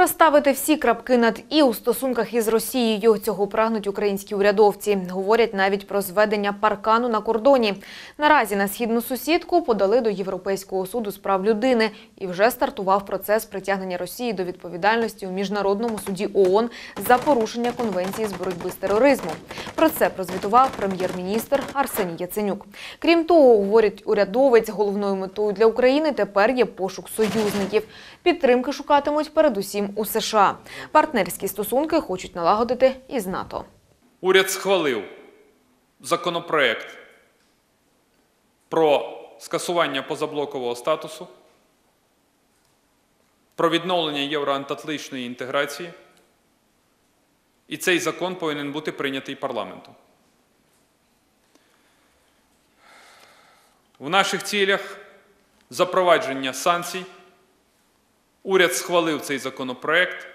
Розставити всі крапки над і у стосунках із Росією. Цього прагнуть українські урядовці. Говорять навіть про зведення паркану на кордоні. Наразі на східну сусідку подали до Європейського суду з прав людини і вже стартував процес притягнення Росії до відповідальності у міжнародному суді ООН за порушення конвенції з боротьби з тероризмом. Про це прозвітував прем'єр-міністр Арсеній Яценюк. Крім того, говорить урядовець, головною метою для України тепер є пошук союзників. Підтримки шукатимуть передусім у США. Партнерські стосунки хочуть налагодити із НАТО. Уряд схвалив законопроект про скасування позаблокового статусу, про відновлення євроатлантичної інтеграції. І цей закон повинен бути прийнятий парламентом. В наших цілях запровадження санкцій. Уряд схвалив цей законопроект